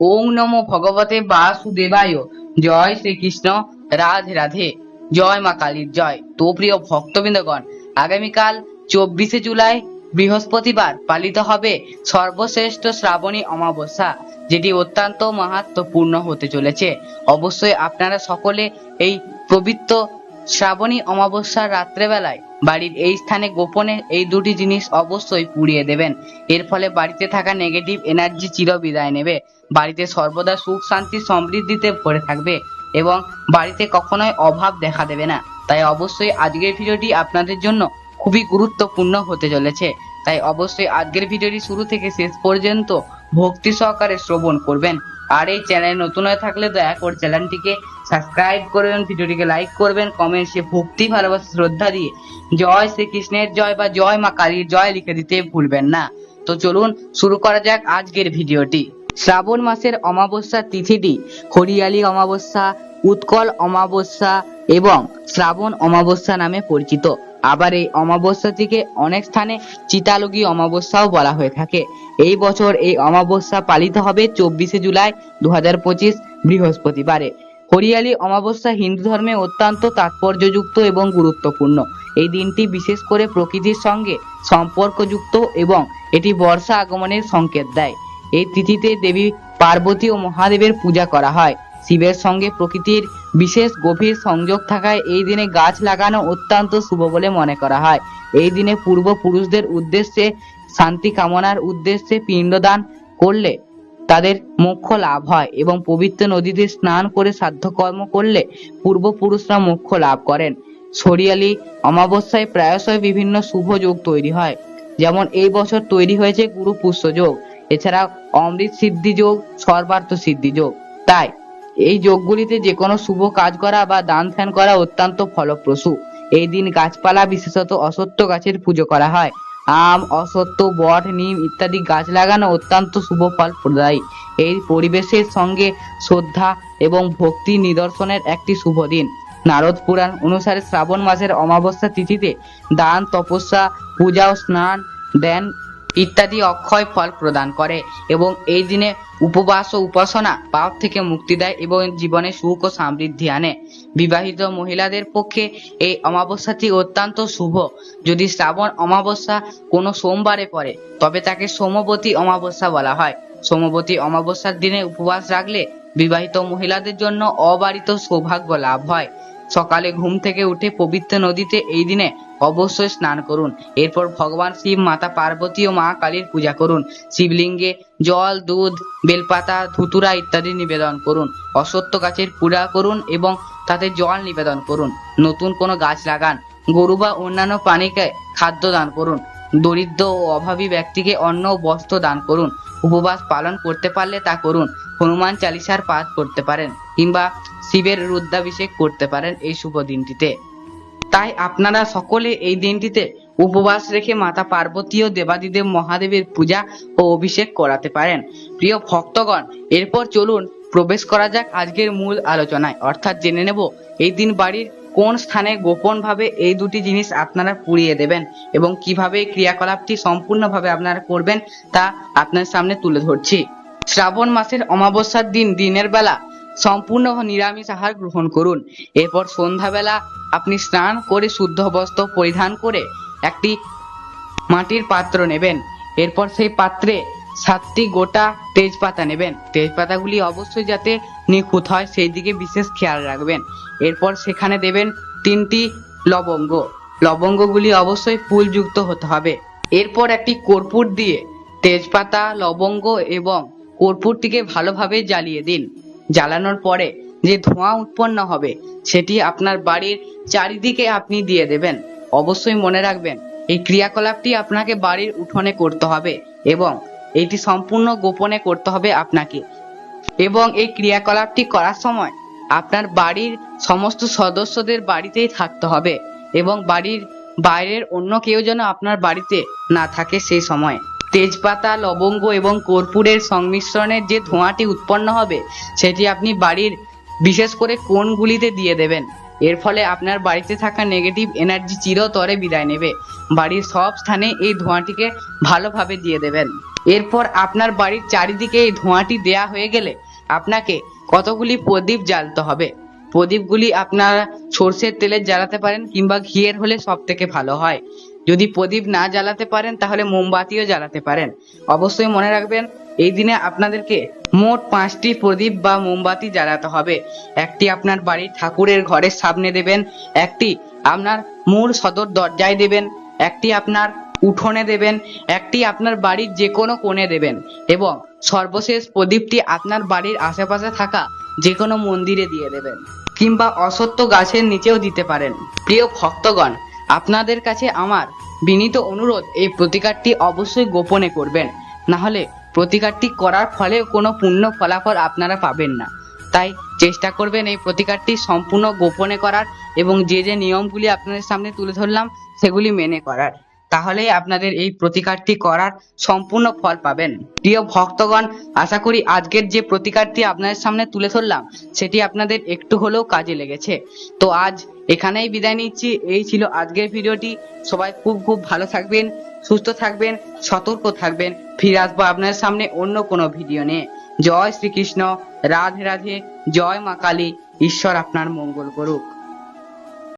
ওং নমো ভগবতে বাসুদেবায়। জয় শ্রীকৃষ্ণ। রাধে রাধে। জয় মা কালীর জয়। তো প্রিয় ভক্তবৃন্দগণ, আগামীকাল চব্বিশে জুলাই বৃহস্পতিবার পালিত হবে সর্বশ্রেষ্ঠ শ্রাবণী অমাবস্যা, যেটি অত্যন্ত মাহাত্মপূর্ণ হতে চলেছে। অবশ্যই আপনারা সকলে এই পবিত্র শ্রাবণী অমাবস্যার রাত্রেবেলায় বাড়ির এই স্থানে গোপনে এই দুটি জিনিস অবশ্যই পুড়িয়ে দেবেন। এর ফলে বাড়িতে থাকা নেগেটিভ এনার্জি চির বিদায় নেবে। বাড়িতে সর্বদা সুখ, শান্তি, সমৃদ্ধিতে ভরে থাকবে এবং বাড়িতে কখনোই অভাব দেখা দেবে না। তাই অবশ্যই আজকের ভিডিওটি আপনাদের জন্য খুবই গুরুত্বপূর্ণ হতে চলেছে। তাই অবশ্যই আজকের ভিডিওটি শুরু থেকে শেষ পর্যন্ত ভক্তি সহকারে শ্রবণ করবেন। আর এই চ্যানেল নতুন হয়ে থাকলে দয়া করে চ্যানেলটিকে সাবস্ক্রাইব করবেন, ভিডিওটিকে লাইক করবেন কমেন্টসে ভক্তি, ভালোবাসা, শ্রদ্ধা দিয়ে জয় শ্রীকৃষ্ণের জয় বা জয় মা কালীর জয় লিখে দিতে ভুলবেন না। তো চলুন শুরু করা যাক আজকের ভিডিওটি। শ্রাবণ মাসের অমাবস্যা তিথিটি হরিয়ালি অমাবস্যা, উৎকল অমাবস্যা এবং শ্রাবণ অমাবস্যা নামে পরিচিত। আবার এই অমাবস্যাটিকে অনেক স্থানে চিতালগী অমাবস্যাও বলা হয়ে থাকে। এই বছর এই অমাবস্যা পালিত হবে চব্বিশে জুলাই দু হাজার পঁচিশ বৃহস্পতিবারে। হরিয়ালি অমাবস্যা হিন্দু ধর্মে অত্যন্ত তাৎপর্যযুক্ত এবং গুরুত্বপূর্ণ। এই দিনটি বিশেষ করে প্রকৃতির সঙ্গে সম্পর্কযুক্ত এবং এটি বর্ষা আগমনের সংকেত দেয়। এই তিথিতে দেবী পার্বতী ও মহাদেবের পূজা করা হয়। শিবের সঙ্গে প্রকৃতির বিশেষ গভীর সংযোগ থাকায় এই দিনে গাছ লাগানো অত্যন্ত শুভ বলে মনে করা হয়। এই দিনে পূর্বপুরুষদের উদ্দেশ্যে শান্তি কামনার উদ্দেশ্যে পিণ্ডদান করলে তাদের মোক্ষ লাভ হয় এবং পবিত্র নদীতে স্নান করে সাধ্যকর্ম করলে পূর্বপুরুষরা মোক্ষ লাভ করেন। সরিয়ালি অমাবস্যায় প্রায়শই বিভিন্ন শুভ যোগ তৈরি হয়। যেমন এই বছর তৈরি হয়েছে গুরু পুষ্য যোগ। এছাড়া অমৃত সিদ্ধি যোগ, সর্বার্থ সিদ্ধি যোগ। তাই এই যোগগুলিতে যে কোনো শুভ কাজ করা বা দান ধ্যান করা অত্যন্ত ফলপ্রসূ। এই দিন গাছপালা, বিশেষত অসত্য গাছের পুজো করা হয়। আম অসত্য বট, নিম ইত্যাদি গাছ লাগানো অত্যন্ত শুভ ফল প্রদায়ী। এই পরিবেশের সঙ্গে শ্রদ্ধা এবং ভক্তি নিদর্শনের একটি শুভ দিন। নারদ পুরাণ অনুসারে শ্রাবণ মাসের অমাবস্যা তিথিতে দান, তপস্যা, পূজা ও স্নান দেন ইত্যাদি অক্ষয় ফল প্রদান করে এবং এই দিনে উপবাস ও উপাসনা পাপ থেকে মুক্তি দেয় এবং জীবনে সুখ ও সমৃদ্ধি আনে। বিবাহিত মহিলাদের পক্ষে এই অমাবস্যাটি অত্যন্ত শুভ। যদি শ্রাবণ অমাবস্যা কোনো সোমবারে পড়ে, তবে তাকে সোমবতী অমাবস্যা বলা হয়। সোমবতী অমাবস্যার দিনে উপবাস রাখলে বিবাহিত মহিলাদের জন্য অবারিত সৌভাগ্য লাভ হয়। সকালে ঘুম থেকে উঠে পবিত্র নদীতে এই দিনে অবশ্যই স্নান করুন। এরপর ভগবান শিব, মাতা পার্বতী ও মা কালীর পূজা করুন। শিবলিঙ্গে জল, দুধ, বেলপাতা, ধুতুরা ইত্যাদি নিবেদন করুন। অসত্য গাছের পূজা করুন এবং তাতে জল নিবেদন করুন। নতুন কোনো গাছ লাগান। গরু বা অন্যান্য প্রাণীকে খাদ্য দান করুন। দরিদ্র ও অভাবী ব্যক্তিকে অন্ন ও বস্ত্র দান করুন। উপবাস পালন করতে পারলে তা করুন। হনুমান চালিসার পাঠ করতে পারেন কিংবা শিবের রুদ্রাভিষেক করতে পারেন এই শুভ দিনটিতে। তাই আপনারা সকলে এই দিনটিতে উপবাস রেখে মাতা পার্বতী ও দেবাদিদেব মহাদেবের পূজা ও অভিষেক করাতে পারেন। প্রিয় ভক্তগণ, এরপর চলুন প্রবেশ করা যাক আজকের মূল আলোচনায়। অর্থাৎ জেনে নেব, এই দিন বাড়ির কোন স্থানে গোপন ভাবে এই দুটি জিনিস আপনারা পুড়িয়ে দেবেন এবং কীভাবে এই ক্রিয়াকলাপটি সম্পূর্ণভাবে আপনারা করবেন তা আপনার সামনে তুলে ধরছি। শ্রাবণ মাসের অমাবস্যার দিন, দিনের বেলা সম্পূর্ণ নিরামিষ আহার গ্রহণ করুন। এরপর সন্ধ্যাবেলা আপনি স্নান করে শুদ্ধ বস্ত্র পরিধান করে একটি মাটির পাত্র নেবেন। এরপর সেই পাত্রে সাতটি গোটা তেজপাতা নেবেন। তেজপাতাগুলি অবশ্যই যাতে নিখুঁত হয় সেই দিকে বিশেষ খেয়াল রাখবেন। এরপর সেখানে দেবেন তিনটি লবঙ্গ। লবঙ্গগুলি অবশ্যই ফুলযুক্ত হতে হবে। এরপর একটি কর্পূর দিয়ে তেজপাতা, লবঙ্গ এবং কর্পূরটিকে ভালোভাবে জ্বালিয়ে দিন। জ্বালানোর পরে যে ধোঁয়া উৎপন্ন হবে, সেটি আপনার বাড়ির চারিদিকে আপনি দিয়ে দেবেন। অবশ্যই মনে রাখবেন, এই ক্রিয়াকলাপটি আপনাকে বাড়ির উঠোনে করতে হবে এবং এটি সম্পূর্ণ গোপনে করতে হবে আপনাকে। এবং এই ক্রিয়াকলাপটি করার সময় আপনার বাড়ির সমস্ত সদস্যদের বাড়িতেই থাকতে হবে এবং বাড়ির বাইরের অন্য কেউ যেন আপনার বাড়িতে না থাকে সেই সময়। তেজপাতা, লবঙ্গ এবং কর্পূরের সংমিশ্রণের যে ধোঁয়াটি উৎপন্ন হবে, সেটি আপনি বাড়ির বিশেষ করে কোণগুলিতে দিয়ে দেবেন। এর ফলে আপনার বাড়িতে থাকা নেগেটিভ এনার্জি চিরতরে বিদায় নেবে। বাড়ির সব স্থানে এই ধোঁয়াটিকে ভালোভাবে দিয়ে দেবেন। এরপর আপনার বাড়ির চারিদিকে এই ধোঁয়াটি দেয়া হয়ে গেলে আপনাকে কতগুলি প্রদীপ জ্বালতে হবে? প্রদীপগুলি আপনারা সর্ষের তেলে জ্বালাতে পারেন কিংবা ঘিয়ের হলে সব থেকে ভালো হয়। যদি প্রদীপ না জ্বালাতে পারেন, তাহলে মোমবাতিও জ্বালাতে পারেন। অবশ্যই মনে রাখবেন, এই দিনে আপনাদেরকে মোট পাঁচটি প্রদীপ বা মোমবাতি জ্বালাতে হবে। একটি আপনার বাড়ির ঠাকুরের ঘরের সামনে দেবেন, একটি আপনার মূল সদর দরজায় দেবেন, একটি আপনার উঠোনে দেবেন, একটি আপনার বাড়ির যে কোনো কোণে দেবেন এবং সর্বশেষ প্রদীপটি আপনার বাড়ির আশেপাশে থাকা যে কোনো মন্দিরে দিয়ে দেবেন কিংবা অসত্য গাছের নিচেও দিতে পারেন। প্রিয় ভক্তগণ, আপনাদের কাছে আমার বিনীত অনুরোধ, এই প্রতিকারটি অবশ্যই গোপনে করবেন। না হলে প্রতিকারটি করার ফলে কোনো পূর্ণ ফলাফল আপনারা পাবেন না। তাই চেষ্টা করবেন এই প্রতিকারটি সম্পূর্ণ গোপনে করার এবং যে যে নিয়মগুলি আপনাদের সামনে তুলে ধরলাম, সেগুলি মেনে করার। তাহলেই আপনাদের এই প্রতিকারটি করার সম্পূর্ণ ফল পাবেন। প্রিয় ভক্তগণ, আশা করি আজকের যে প্রতিকারটি আপনাদের সামনে তুলে ধরলাম, সেটি আপনাদের একটু হলেও কাজে লেগেছে। তো আজ এখানেই বিদায় নিচ্ছি। এই ছিল আজকের ভিডিওটি। সবাই খুব খুব ভালো থাকবেন, সুস্থ থাকবেন, সতর্ক থাকবেন। ফিরে আসব আপনাদের সামনে অন্য কোনো ভিডিও নিয়ে। জয় শ্রীকৃষ্ণ। রাধে রাধে। জয় মা কালী। ঈশ্বর আপনার মঙ্গল করুক।